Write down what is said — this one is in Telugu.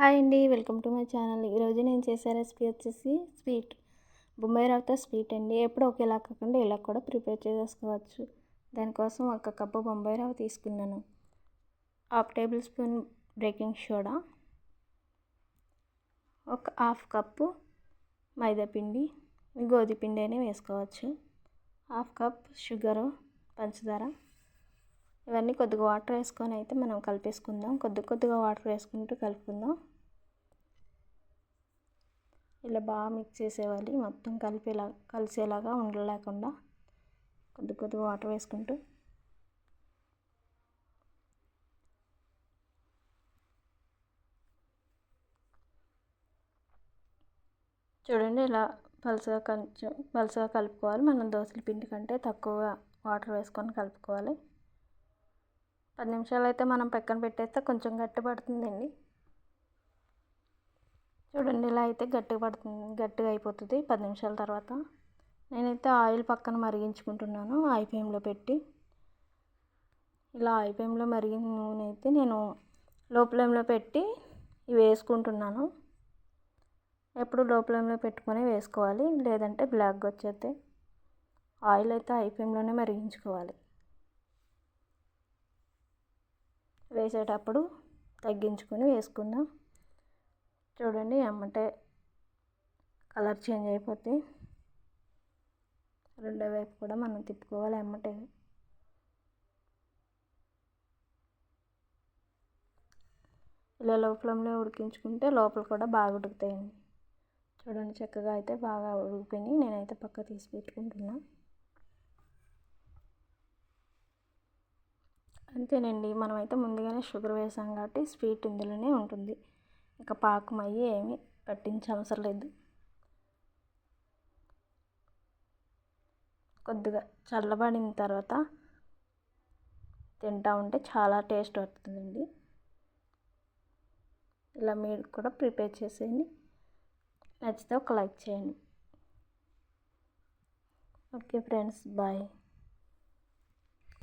హాయ్ అండి వెల్కమ్ టు మై ఛానల్. ఈరోజు నేను చేసే రెసిపీ వచ్చేసి స్వీట్. బొంబాయి రవ్వతో స్వీట్ అండి. ఎప్పుడు ఒకేలా కాకుండా ఇలా కూడా ప్రిపేర్ చేసేసుకోవచ్చు. దానికోసం ఒక కప్పు బొంబాయి రవ్వ తీసుకున్నాను. Half tablespoon baking soda. ఒక హాఫ్ కప్పు మైదాపిండి గోధుమ పిండి అయినా వేసుకోవచ్చు. హాఫ్ కప్ షుగరు పంచదార. ఇవన్నీ కొద్దిగా వాటర్ వేసుకొని అయితే మనం కలిపేసుకుందాం. కొద్ది కొద్దిగా వాటర్ వేసుకుంటూ కలుపుకుందాం. ఇలా బాగా మిక్స్ చేసేవాలి మొత్తం కలిపేలా కలిసేలాగా ఉండలేకుండా కొద్ది కొద్దిగా వాటర్ వేసుకుంటూ. చూడండి ఇలా పలుసగా కొంచెం పలుసగా కలుపుకోవాలి. మనం దోశల పిండి కంటే తక్కువ వాటర్ వేసుకొని కలుపుకోవాలి. పది నిమిషాలు అయితే మనం పక్కన పెట్టేస్తే కొంచెం గట్టి పడుతుందండి. చూడండి ఇలా అయితే గట్టిగా పడుతుంది గట్టిగా అయిపోతుంది పది నిమిషాల తర్వాత. నేనైతే ఆయిల్ పక్కన మరిగించుకుంటున్నాను ఆయి ఫ్లేమ్లో పెట్టి. ఇలా ఆయి ఫ్లేమ్లో మరిగిన నూనె అయితే నేను లో ఫ్లేమ్లో పెట్టి ఇవి వేసుకుంటున్నాను. ఎప్పుడు లో ఫ్లేమ్లో పెట్టుకొని వేసుకోవాలి లేదంటే బ్లాక్గా వచ్చేస్తే. ఆయిల్ అయితే హై మరిగించుకోవాలి. వేసేటప్పుడు తగ్గించుకొని వేసుకుందాం. చూడండి ఎమ్మటే కలర్ చేంజ్ అయిపోతే రెండో వైపు కూడా మనం తిప్పుకోవాలి ఎమ్మటే. ఇలా లో ఫ్లేమ్లో ఉడికించుకుంటే లోపల కూడా బాగా ఉడుకుతాయండి. చూడండి చక్కగా అయితే బాగా ఉడికిపోయినాయి. నేనైతే పక్క తీసి పెట్టుకుంటున్నాను అంతేనండి. మనమైతే ముందుగానే షుగర్ వేసాం కాబట్టి స్వీట్ ఇందులోనే ఉంటుంది. ఇంకా పాకం అయ్యి ఏమీ పట్టించవసరం లేదు. కొద్దిగా చల్లబడిన తర్వాత తింటా ఉంటే చాలా టేస్ట్ వస్తుందండి. ఇలా మీరు కూడా ప్రిపేర్ చేసేయండి. నచ్చితే ఒక లైక్ చేయండి. Okay friends bye.